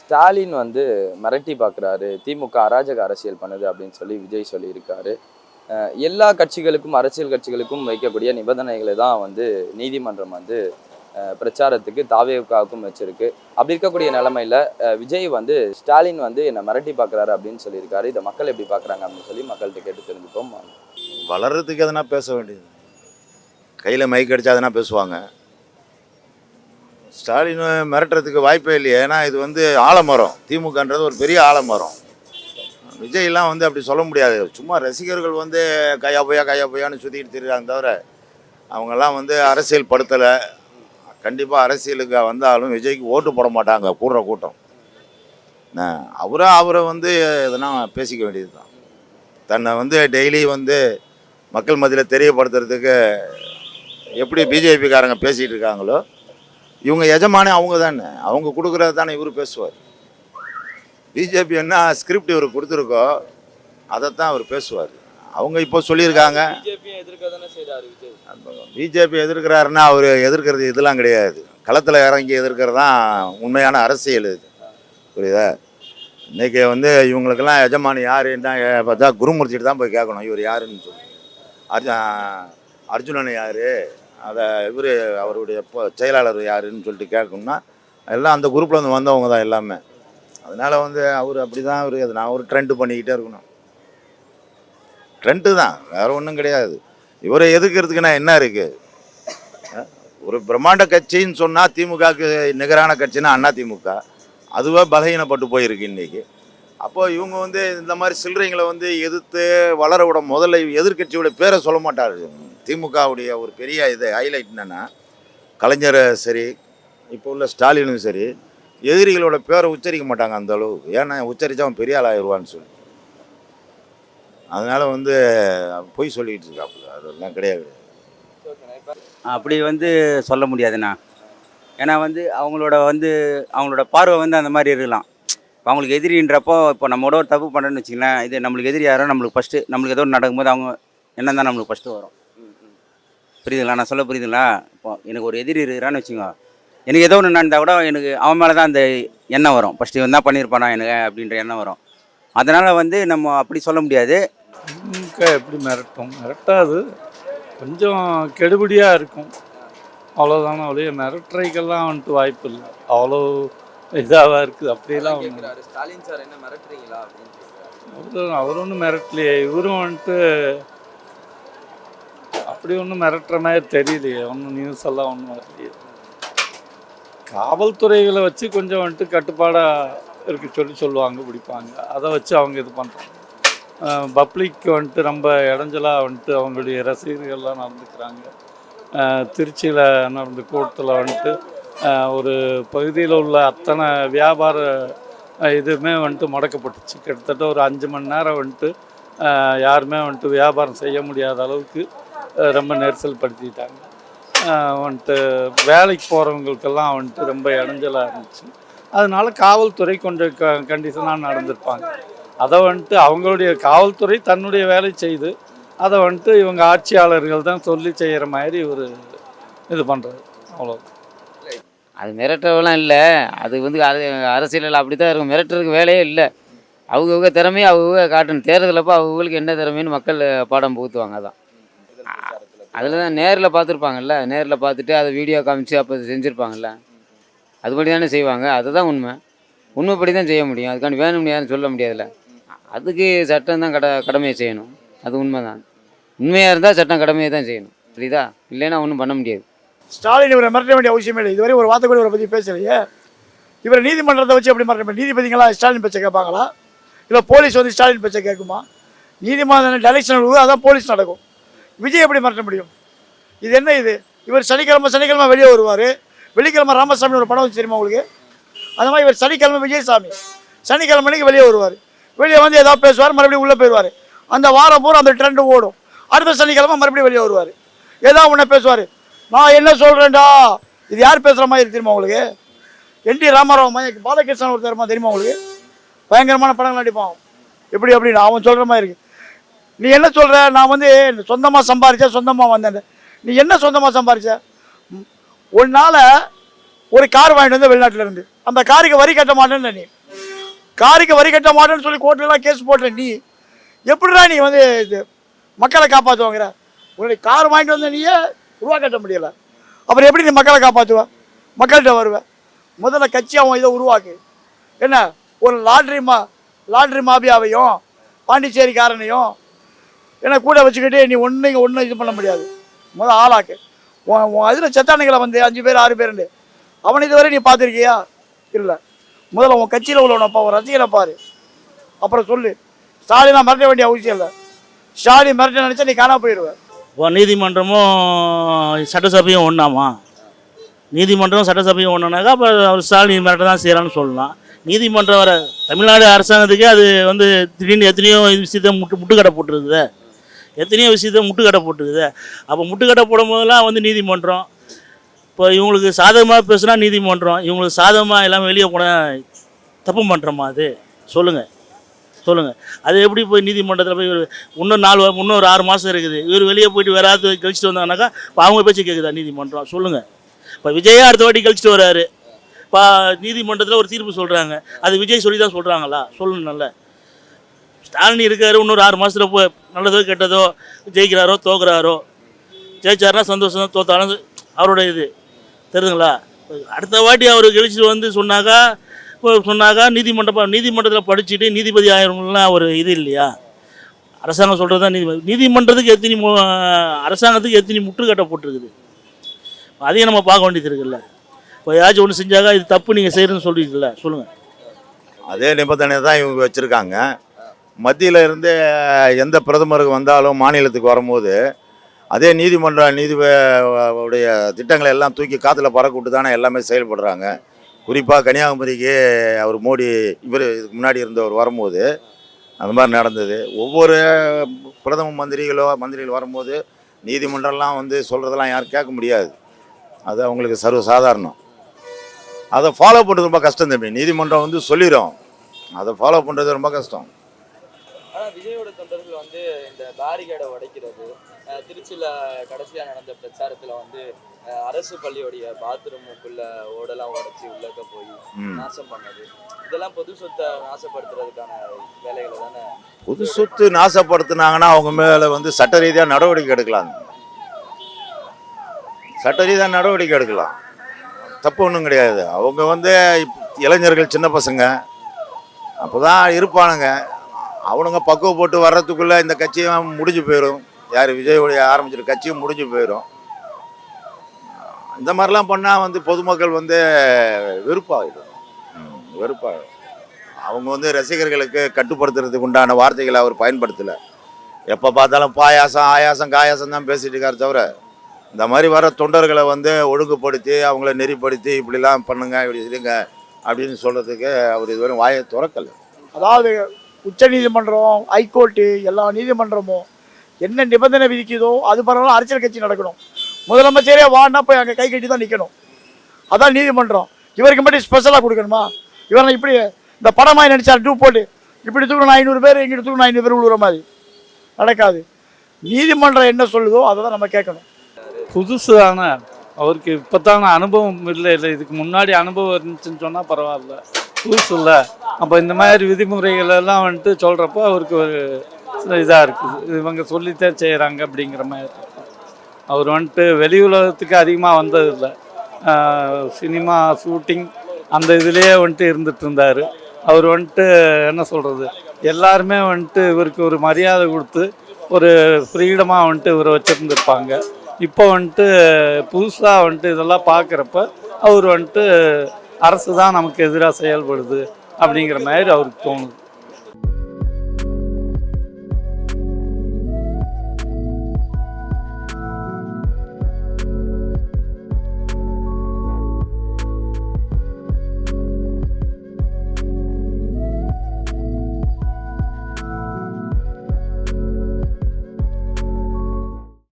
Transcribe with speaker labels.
Speaker 1: ஸ்டாலின் வந்து மிரட்டி பார்க்குறாரு திமுக அராஜக அரசியல் பண்ணுது அப்படின்னு சொல்லி விஜய் சொல்லியிருக்காரு. எல்லா கட்சிகளுக்கும் அரசியல் கட்சிகளுக்கும் வைக்கக்கூடிய நிபந்தனைகளை தான் வந்து நீதிமன்றம் வந்து பிரச்சாரத்துக்கு தாவேவுக்காவுக்கும் வச்சிருக்கு. அப்படி இருக்கக்கூடிய நிலமையில விஜய் வந்து ஸ்டாலின் வந்து என்னை மிரட்டி பார்க்குறாரு அப்படின்னு சொல்லியிருக்காரு. இதை மக்கள் எப்படி பார்க்குறாங்க அப்படின்னு சொல்லி மக்கள்கிட்ட கேட்டு தெரிஞ்சுப்போம்.
Speaker 2: வளர்றதுக்கு எதனா பேச வேண்டியது. கையில் மைக் அடித்தா எதனா பேசுவாங்க. ஸ்டாலின் மிரட்டுறதுக்கு வாய்ப்பே இல்லையே. ஏன்னா இது வந்து ஆலமரம். திமுகன்றது ஒரு பெரிய ஆலமரம். விஜய்லாம் வந்து அப்படி சொல்ல முடியாது. சும்மா ரசிகர்கள் வந்து கையா பொய்யா கையா பொய்யான்னு சுற்றிக்கிட்டு திரிகிறாங்க தவிர அவங்கெல்லாம் வந்து அரசியல் படுத்தலை. கண்டிப்பாக அரசியலுக்கு வந்தாலும் விஜய்க்கு ஓட்டு போட மாட்டாங்க கூடுற கூட்டம். அவரை அவரை வந்து எதனா பேசிக்க வேண்டியது தான் தன்னை வந்து டெய்லி வந்து மக்கள் மத்தியில் தெரியப்படுத்துறதுக்கு எப்படி பிஜேபிக்காரங்க பேசிகிட்டு இருக்காங்களோ இவங்க எஜமானே அவங்க தானே அவங்க கொடுக்குறது தானே இவர் பேசுவார். பிஜேபி என்ன ஸ்கிரிப்ட் இவர் கொடுத்துருக்கோ அதைத்தான் அவர் பேசுவார். அவங்க இப்போ சொல்லியிருக்காங்க. பிஜேபி எதிர்க்கிறாருன்னா அவர் எதிர்க்கிறது இதெல்லாம் கிடையாது. களத்தில் இறங்கி எதிர்க்கிறது தான் உண்மையான அரசியல் இது. புரியுதா? இன்றைக்கி வந்து இவங்களுக்கெல்லாம் எஜமானி யாருன்னா பார்த்தா குருமூர்த்திட்டு தான் போய் கேட்கணும். இவர் யாருன்னு சொல்லி. அர்ஜு அர்ஜுனன் யார்? அதை இவர் அவருடைய செயலாளர் யாருன்னு சொல்லிட்டு கேட்கணும்னா எல்லாம் அந்த குரூப்பில் வந்து வந்தவங்க தான் எல்லாமே. அதனால் வந்து அவர் அப்படி தான் அவர் அது நான் ஒரு ட்ரெண்டு பண்ணிக்கிட்டே இருக்கணும். ட்ரெண்டு தான் வேறு ஒன்றும் கிடையாது. இவரை எதிர்க்கிறதுக்குன்னா என்ன இருக்குது ஒரு பிரம்மாண்ட கட்சின்னு சொன்னால் திமுகவுக்கு நிகரான கட்சின்னா அண்ணா திமுக அதுவே பலகீனப்பட்டு போயிருக்கு இன்றைக்கி அப்போது இவங்க வந்து இந்த மாதிரி சில்லறைங்களை வந்து எதிர்த்து வளர விட முதல்ல எதிர்க்கட்சியோட பேரை சொல்ல மாட்டார். திமுகவுடைய ஒரு பெரிய இது ஹைலைட் என்னென்னா கலைஞர் சரி இப்போ உள்ள ஸ்டாலினும் சரி எதிரிகளோட பேரை உச்சரிக்க மாட்டாங்க அந்த அளவுக்கு. ஏன்னா உச்சரித்தா அவன் பெரிய ஆள் ஆயிடுவான்னு சொல்லி. அதனால் வந்து பொய் சொல்லிக்கிட்டு இருக்காப்புல. அதெல்லாம் கிடையாது.
Speaker 3: அப்படி வந்து சொல்ல முடியாதுண்ணா. ஏன்னா வந்து அவங்களோட வந்து அவங்களோட பார்வை வந்து அந்த மாதிரி இருக்கலாம். இப்போ அவங்களுக்கு எதிரின்றப்போ இப்போ நம்மளோட ஒரு தப்பு பண்ணுறேன்னு வச்சுங்களேன் இது நம்மளுக்கு எதிரி யாரோ நம்மளுக்கு ஃபஸ்ட்டு நம்மளுக்கு ஏதோ நடக்கும்போது அவங்க என்ன தான் நம்மளுக்கு ஃபஸ்ட்டு வரும். புரியுதுங்களா? நான் சொல்ல புரியுதுங்களா? இப்போ எனக்கு ஒரு எதிரி இருக்கிறான்னு வச்சுக்கோ எனக்கு ஏதோ ஒன்று நடந்தால் கூட எனக்கு அவன் மேலே தான் அந்த எண்ணம் வரும். ஃபஸ்ட்டு இவன் தான் பண்ணியிருப்பானா எனக்கு அப்படின்ற எண்ணம் வரும். அதனால் வந்து நம்ம அப்படி சொல்ல முடியாது.
Speaker 4: எப்படி மிரட்டும்? மிரட்டாது. கொஞ்சம் கெடுபிடியாக இருக்கும். அவ்வளோதானே ஒழிய மிரட்டுறைக்கெல்லாம் வந்துட்டு வாய்ப்பு இல்லை. அவ்வளோ இதாக இருக்குது. அப்படியெல்லாம்
Speaker 1: ஸ்டாலின் சார் என்ன மிரட்டுறீங்களா அப்படின்னு
Speaker 4: அவர் ஒன்றும் மிரட்டலையே. இவரும் வந்துட்டு அப்படி ஒன்றும் மிரட்டுற மாதிரி தெரியலையே. ஒன்றும் நியூஸ் எல்லாம் ஒன்றும் வரலையே. காவல்துறைகளை வச்சு கொஞ்சம் வந்துட்டு கட்டுப்பாடாக இருக்கு சொல்லி சொல்லுவாங்க பிடிப்பாங்க. அதை வச்சு அவங்க இது பண்ணுறாங்க பப்ளிக் வந்துட்டு ரொம்ப இடைஞ்சலாக வந்துட்டு அவங்களுடைய ரசிகர்கள்லாம் நடந்துக்கிறாங்க. திருச்சியில் நடந்த கூட்டத்தில் வந்துட்டு ஒரு பகுதியில் உள்ள அத்தனை வியாபார இதுவுமே வந்துட்டு முடக்கப்பட்டுச்சு. கிட்டத்தட்ட ஒரு அஞ்சு மணி நேரம் வந்துட்டு யாருமே வந்துட்டு வியாபாரம் செய்ய முடியாத அளவுக்கு ரொம்ப நெரிசல் படுத்திட்டாங்க வந்துட்டு வேலைக்கு போகிறவங்களுக்கெல்லாம் வந்துட்டு ரொம்ப இடைஞ்சலாக இருந்துச்சு. அதனால காவல்துறை கொஞ்சம் க கண்டிஷனாக நடந்திருப்பாங்க. அதை வந்துட்டு அவங்களுடைய காவல்துறை தன்னுடைய வேலை செய்து அதை வந்துட்டு இவங்க ஆட்சியாளர்கள் தான் சொல்லி செய்கிற மாதிரி ஒரு இது பண்ணுறது அவ்வளோ
Speaker 5: அது மிரட்டவெல்லாம் இல்லை. அது வந்து அரசியலில் அப்படி தான் இருக்கும். மிரட்டுறதுக்கு வேலையே இல்லை. அவங்கவுங்க திறமையை அவங்கவுங்க காட்டணும். தேர்தலப்போ அவங்களுக்கு என்ன திறமைன்னு மக்கள் பாடம் புகுத்துவாங்க அதான். அதில் தான் நேரில் பார்த்துருப்பாங்கல்ல நேரில் பார்த்துட்டு அதை வீடியோ காமிச்சு அப்போ செஞ்சுருப்பாங்கல்ல. அதுபடி தானே செய்வாங்க அதுதான் உண்மை. உண்மைப்படி தான் செய்ய முடியும். அதுக்காண்டி வேணும் யாரும் சொல்ல முடியாதுல்ல. அதுக்கு சட்டம் தான் கட கடமையை செய்யணும். அது உண்மை தான் உண்மையாக இருந்தால் சட்டம் கடமையை தான் செய்யணும். புரியுதா? இல்லைன்னா ஒன்றும் பண்ண முடியாது.
Speaker 6: ஸ்டாலின் இவரை மிரட்ட வேண்டிய அவசியமே இல்லை. இதுவரை ஒரு வார்த்தை கூட இவரை பற்றி பேசலையே. இவரை நீதிமன்றத்தை வச்சு எப்படி மிரட்ட முடியும்? நீதிபதிகளா ஸ்டாலின் பேச்சை கேட்பாங்களா? இல்லை போலீஸ் வந்து ஸ்டாலின் பேச்சை கேட்குமா? நீதிமன்றம் டெலெக்ஷன் விடுவோம் அதான் போலீஸ் நடக்கும். விஜய் எப்படி மறக்க முடியும்? இது என்ன இது? இவர் சனிக்கிழமை சனிக்கிழமை வெளியே வருவார். வெள்ளிக்கிழமை ராமசாமி ஒரு படம் வச்சு தெரியுமா உங்களுக்கு? அந்த மாதிரி இவர் சனிக்கிழமை விஜயசாமி. சனிக்கிழமை அன்னைக்கு வெளியே வருவார். வெளியே வந்து ஏதாவது பேசுவார் மறுபடியும் உள்ளே போயிடுவார் அந்த வாரம் பூரா அந்த ட்ரெண்டு ஓடும். அடுத்த சனிக்கிழமை மறுபடியும் வெளியே வருவார். ஏதாவது ஒன்று பேசுவார். நான் என்ன சொல்கிறேன்டா இது யார் பேசுகிற மாதிரி தெரியுமா உங்களுக்கு? என் டி ராமாராவ் பாலகிருஷ்ணன் ஒரு தெரியுமா தெரியுமா உங்களுக்கு? பயங்கரமான படங்கள் நடிப்பான். எப்படி அப்படின்னு அவன் சொல்கிற மாதிரி இருக்குது நீ என்ன சொல்கிற நான் வந்து சொந்தமாக சம்பாரித்தேன் சொந்தமாக வந்தேன். நீ என்ன சொந்தமாக சம்பாரித்த ஒரு நாள் ஒரு கார் வாங்கிட்டு வந்து வெளிநாட்டுல இருந்து. அந்த காருக்கு வரி கட்ட மாட்டேன்னு நீ. காருக்கு வரி கட்ட மாட்டேன்னு சொல்லி கோர்ட்லலாம் கேஸ் போட்ட நீ. எப்படிடா நீ வந்து இது மக்களை காப்பாற்றுவாங்கிற உன்னுடைய கார் வாங்கிட்டு வந்த நீயே ரூபா கட்ட முடியலை. அப்புறம் எப்படி நீ மக்களை காப்பாற்றுவ மக்கள்கிட்ட வருவ. முதல்ல கட்சி அவன் இதை உருவாக்கு. என்ன? ஒரு லாட்ரி மா லாட்ரி மாபியாவையும் பாண்டிச்சேரிக்காரனையும் ஏன்னா கூட வச்சுக்கிட்டு நீ ஒன்று இங்கே ஒன்றும் இது பண்ண முடியாது. முதல் ஆளாக்கு. உன் அதில் செத்தானுங்களை வந்து? அஞ்சு பேர் ஆறு பேருண்டு அவனை இதுவரை நீ பார்த்துருக்கியா? இல்லை. முதல்ல உன் கட்சியில் உள்ளவனப்பா உன் ரசிகனை பாரு. அப்புறம் சொல்லு. ஸ்டாலினா மிரட்ட வேண்டிய அவசியம் இல்லை. ஸ்டாலின் மிரட்ட நினச்சா நீ காணா போயிடுவேன்
Speaker 7: இப்போ நீதிமன்றமும் சட்டசபையும் ஒன்றாமா நீதிமன்றம் சட்டசபையும் ஒன்றுனாக்கா அப்போ அவர் ஸ்டாலின் மிரட்ட தான் செய்கிறான்னு சொல்லலாம். நீதிமன்றம் வர தமிழ்நாடு அரசாங்கத்துக்கே அது வந்து திடீர்னு எத்தனையோ விஷயத்த முட்டு முட்டுக்கடை போட்டுருக்குது. எத்தனையோ விஷயத்த முட்டுக்கடை போட்டுக்குது. அப்போ முட்டுக்கடை போடும் போதெல்லாம் வந்து நீதிமன்றம் இப்போ இவங்களுக்கு சாதகமாக பேசுனா நீதிமன்றம் இவங்களுக்கு சாதகமாக இல்லாமல் வெளியே போனால் தப்பு பண்ணுறோமா அது? சொல்லுங்கள் சொல்லுங்கள் அது எப்படி போய் நீதிமன்றத்தில் போய் இன்னும் நாலு இன்னொரு இன்னும் ஒரு ஆறு மாதம் இருக்குது. இவர் வெளியே போயிட்டு வேறு யாராவது கழிச்சிட்டு வந்தாங்கனாக்கா இப்போ அவங்க பேச்சு கேட்குதா நீதிமன்றம்? சொல்லுங்கள் இப்போ விஜயா அடுத்த வாட்டி கழிச்சிட்டு வர்றாரு இப்போ நீதிமன்றத்தில் ஒரு தீர்ப்பு சொல்கிறாங்க அது விஜய் சொல்லி தான் சொல்கிறாங்களா சொல்லணும் நல்ல. ஸ்டாலின் இருக்காரு இன்னொரு ஆறு மாதத்தில் போ நல்லதோ கெட்டதோ ஜெயிக்கிறாரோ தோக்குறாரோ ஜெயிச்சாருன்னா சந்தோஷம் தோத்தாலும் அவரோட இது. தெரியுதுங்களா? அடுத்த வாட்டி அவர் கழிச்சு வந்து சொன்னாக்கா இப்போ சொன்னாக்கா நீதிமன்றம் நீதிமன்றத்தில் படிச்சுட்டு நீதிபதி ஆயிரம்லாம் ஒரு இது இல்லையா? அரசாங்கம் சொல்கிறது தான் நீதிபதி நீதிமன்றத்துக்கு எத்தனை மு- அரசாங்கத்துக்கு எத்தனை முற்றுக்கட்டை போட்டிருக்குது? அதையும் நம்ம பார்க்க வேண்டியது இருக்குல்ல. இப்போ ஏதாச்சும் ஒன்று செஞ்சாக்கா இது தப்பு நீங்கள் செய்கிறேன்னு சொல்லிட்டுல சொல்லுங்கள்
Speaker 2: அதே நிபந்தனை தான் இவங்க வச்சுருக்காங்க. மத்தியில் இருந்து எந்த பிரதமருக்கு வந்தாலும் மாநிலத்துக்கு வரும்போது அதே நீதிமன்ற நீதி உடைய திட்டங்களை எல்லாம் தூக்கி காற்றுல பறக்க விட்டு தானே எல்லாமே செயல்படுறாங்க. குறிப்பாக கன்னியாகுமரிக்கு அவர் மோடி இவர் இதுக்கு முன்னாடி இருந்தவர் வரும்போது அந்த மாதிரி நடந்தது. ஒவ்வொரு பிரதம மந்திரிகளோ மந்திரிகள் வரும்போது நீதிமன்றம்லாம் வந்து சொல்கிறதெல்லாம் யாரும் கேட்க முடியாது. அது அவங்களுக்கு சர்வ சாதாரணம் அதை ஃபாலோ பண்ணுறது ரொம்ப கஷ்டம் தம்பி. நீதிமன்றம் வந்து சொல்லிடும் அதை ஃபாலோ பண்ணுறது ரொம்ப கஷ்டம்.
Speaker 1: விஜயோட தொண்டர்கள் வந்து இந்த பேரிகேடை உடைக்கிறது திருச்சியில கடைசியா நடந்த பிரச்சாரத்துல வந்து அரசு பள்ளியோடைய பாத்ரூமுக்குள்ள ஓடெல்லாம் உடைச்சி உள்ளக்க போய். நாசம் பண்ணது. இதெல்லாம் பொது சொத்தை நாசப்படுத்துறதுக்கான வேலைகளை தானே?
Speaker 2: பொது சொத்து நாசப்படுத்துனாங்கன்னா அவங்க மேலே வந்து சட்ட ரீதியாக நடவடிக்கை எடுக்கலாம். சட்ட ரீதியாக நடவடிக்கை எடுக்கலாம். தப்பு ஒன்றும் கிடையாது. அவங்க வந்து இளைஞர்கள் சின்ன பசங்க அப்போ தான் இருப்பானுங்க. அவனுங்க பக்குவப்பட்டு வர்றதுக்குள்ளே இந்த கட்சியும் முடிஞ்சு போயிடும் யார் விஜயோடைய ஆரம்பிச்சிருக்க கட்சியும் முடிஞ்சு போயிடும் இந்த மாதிரிலாம் பண்ணால் வந்து பொதுமக்கள் வந்து வெறுப்பாகிடும் ம், வெறுப்பாகிடும் அவங்க வந்து ரசிகர்களுக்கு கட்டுப்படுத்துறதுக்கு உண்டான வார்த்தைகளை அவர் பயன்படுத்தலை. எப்போ பார்த்தாலும் பாயாசம் ஆயாசம் காயாசம் தான் பேசிட்டு இருக்கார் தவிர இந்த மாதிரி வர தொண்டர்களை வந்து ஒழுங்குபடுத்தி அவங்கள நெறிப்படுத்தி இப்படிலாம் பண்ணுங்க இப்படி இருங்க அப்படின்னு சொல்கிறதுக்கு அவர் இதுவரை வாயை திறக்கலை.
Speaker 6: அதாவது உச்ச நீதிமன்றம் ஹைகோர்ட்டு எல்லா நீதிமன்றமும் என்ன நிபந்தனை விதிக்குதோ அது பரவாயில்ல அரசியல் கட்சி நடக்கணும். முதலமைச்சரே வான்னா போய் அங்கே கை கட்டி தான் நிற்கணும் அதான் நீதிமன்றம். இவருக்கு மட்டும் ஸ்பெஷலாக கொடுக்கணுமா? இவரை இப்படி இந்த படமாக நினச்சார் டூ போட்டு. இப்படி தூக்கணும் ஐநூறு பேர் இங்கிட்டு தூக்கணும் ஐநூறு பேர் விழுகிற மாதிரி. நடக்காது. நீதிமன்றம் என்ன சொல்லுதோ அதை தான் நம்ம கேட்கணும்.
Speaker 4: புதுசு தானே அவருக்கு இப்போ தானே அனுபவம் இல்லை இல்லை. இதுக்கு முன்னாடி அனுபவம் இருந்துச்சுன்னு சொன்னால் பரவாயில்ல. புதுசுல்ல அப்போ இந்த மாதிரி விதிமுறைகள் எல்லாம் வந்துட்டு சொல்கிறப்போ அவருக்கு ஒரு இதாக இருக்குது. இவங்க சொல்லித்தான் செய்கிறாங்க அப்படிங்கிற மாதிரி அவர் வந்துட்டு வெளி உலகத்துக்கு அதிகமாக வந்ததில்லை. சினிமா ஷூட்டிங் அந்த இதுலேயே வந்துட்டு இருந்துட்டு இருந்தார். அவர் வந்துட்டு என்ன சொல்கிறது எல்லாருமே வந்துட்டு இவருக்கு ஒரு மரியாதை கொடுத்து ஒரு ஃப்ரீடமாக வந்துட்டு இவரை வச்சுருந்துருப்பாங்க. இப்போ வந்துட்டு புதுசாக வந்துட்டு இதெல்லாம் பார்க்குறப்ப அவர் வந்துட்டு அரசு தான் நமக்கு எதிராக செயல்படுது அப்படிங்கிற மாதிரி அவருக்கு தோணுது.